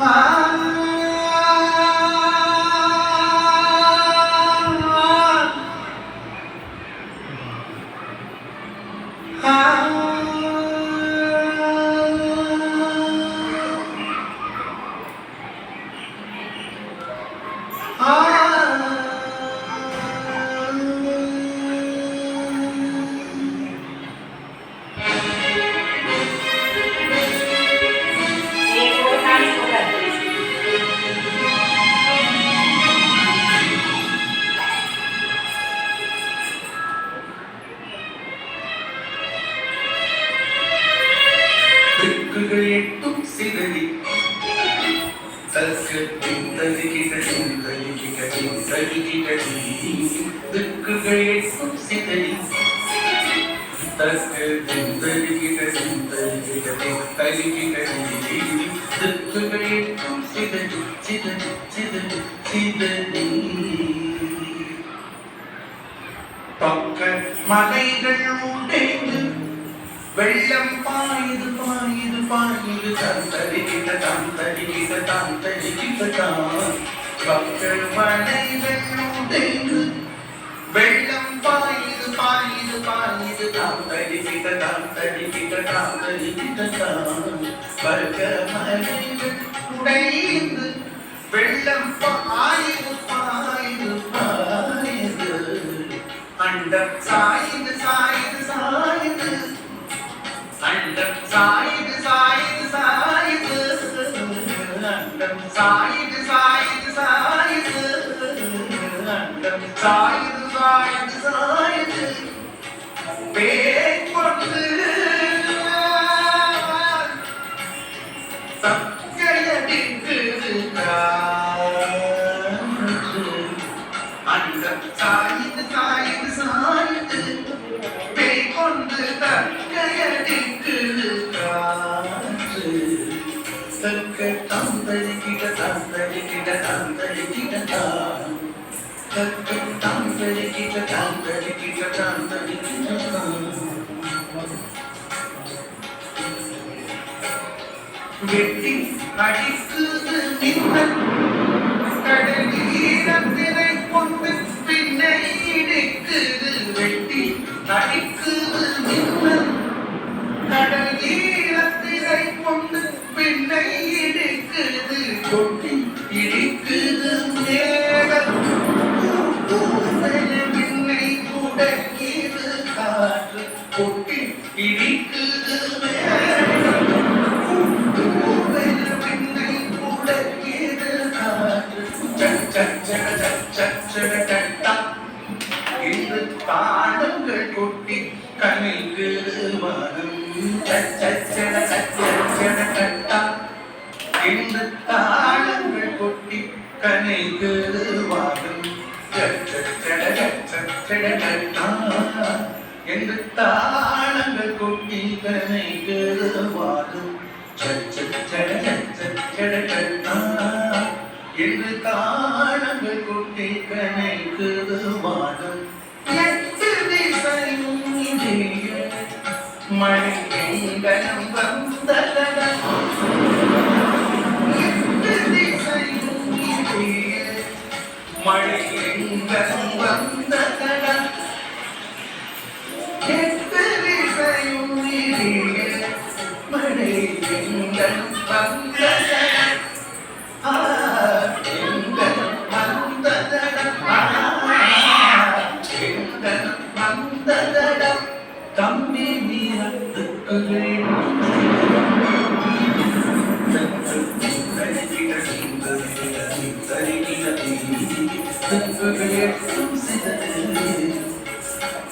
Ah! திக்குகள் எட்டும் சிதறி தர்க்கத்தின் தருகிடலும் தருகிடலும் தருகிடலும் திக்குகள் எட்டும் சிதறி தர்க்கத்தின் தருகிடலும் தருகிடலும் தருகிடலும் திக்குகள் எட்டும் சிதறி சிதறி சிதறி சிதறி பக்க மலைகள் உடைந்து வெள்ளம் பாயுது பாயுது பாயுது தந்தரிகிட்ட தந்தரிகிட்ட தந்தரிகிட்ட தான். மக்கள் மலைகள் உடைந்து வெள்ளம் பாயுது பாயுது பாயுது தந்தரிகிட்ட தந்தரிகிட்ட தந்தரிகிட்ட தான். வர்க்க மழை உடைந்து வெள்ளம் பாயுது சாயுது சாயுது சாயுது. அண்டம் சாயுது சாயுது சாயுது. பேய் கொண்டு சக்கையடிக்கு அண்டம் சாயுது சாயுது சாயுது. பேய் கொண்டு தக்கையடிக்கு காற்று தக்க தந்தரிக்கிட தந்தரிக்கிட தந்தரிக்கிட தான் தக்க தந்தரிக்கிட தந்தரிக்கிட தந்தரிக்கிட தான் வெட்டி அடிக்குது மின்னல் தாளங்கள் கொட்டி கண்ணிற்கு மனம் சச்சச்சடச்சச்சடச்சடா தாளங்கள் கொட்டி கண்ணிற்கு வாடும் என்று தாளங்கள் கொட்டி கண்ணிற்கு வாடும் என்று தாளங்கள் கொட்டி கண்ணிற்கு மழை எங்கனம் வந்ததடம் எட்டு